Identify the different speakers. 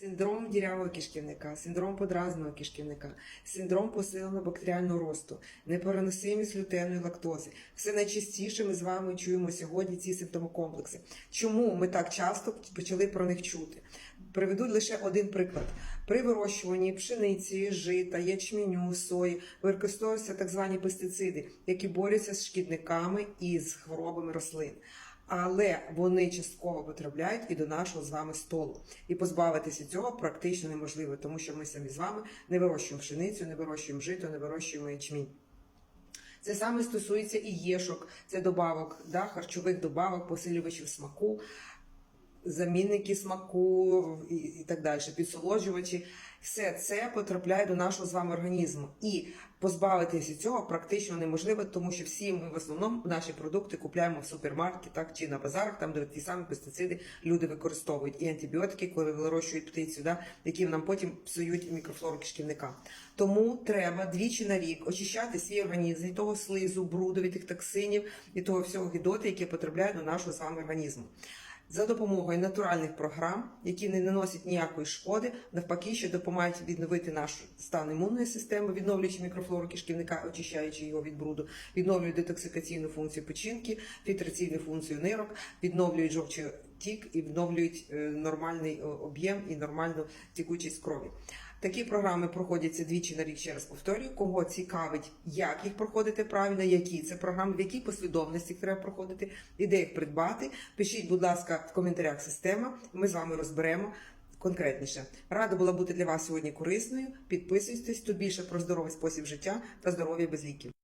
Speaker 1: Синдром дірявого кишківника, синдром подразного кишківника, синдром посиленого бактеріального росту, непереносимість глютену і лактози. Все найчастіше ми з вами чуємо сьогодні ці симптомокомплекси. Чому ми так часто почали про них чути? Приведу лише один приклад. При вирощуванні пшениці, жита, ячменю, сої використовуються так звані пестициди, які борються з шкідниками і з хворобами рослин. Але вони частково потрапляють і до нашого з вами столу. І позбавитися цього практично неможливо, тому що ми самі з вами не вирощуємо пшеницю, не вирощуємо жито, не вирощуємо ячмінь. Це саме стосується і єшок, це добавок, да, харчових добавок, посилювачів смаку, замінники смаку і, і так далі, підсолоджувачі. Все це потрапляє до нашого з вами організму. І позбавитися цього практично неможливо, тому що всі ми в основному наші продукти купляємо в супермаркетах чи на базарах, там де ті самі пестициди люди використовують і антибіотики, коли вирощують птицю, да, які нам потім псують мікрофлору кишківника. Тому треба двічі на рік очищати свій організм від того слизу, бруду, від тих токсинів, від того всього гідоти, яке потрапляє до нашого з вами організму. За допомогою натуральних програм, які не наносять ніякої шкоди, навпаки, що допомагають відновити наш стан імунної системи, відновлюючи мікрофлору кишківника, очищаючи його від бруду, відновлюють детоксикаційну функцію печінки, фільтраційну функцію нирок, відновлюють жовчотік і відновлюють е, нормальний е, об'єм і нормальну тікучість крові. Такі програми проходяться двічі на рік, ще раз повторюю. Кого цікавить, як їх проходити правильно, які це програми, в якій послідовності їх треба проходити, і де їх придбати. Пишіть, будь ласка, в коментарях система. Ми з вами розберемо конкретніше. Рада була бути для вас сьогодні корисною. Підписуйтесь тут більше про здоровий спосіб життя та здоров'я без ліків.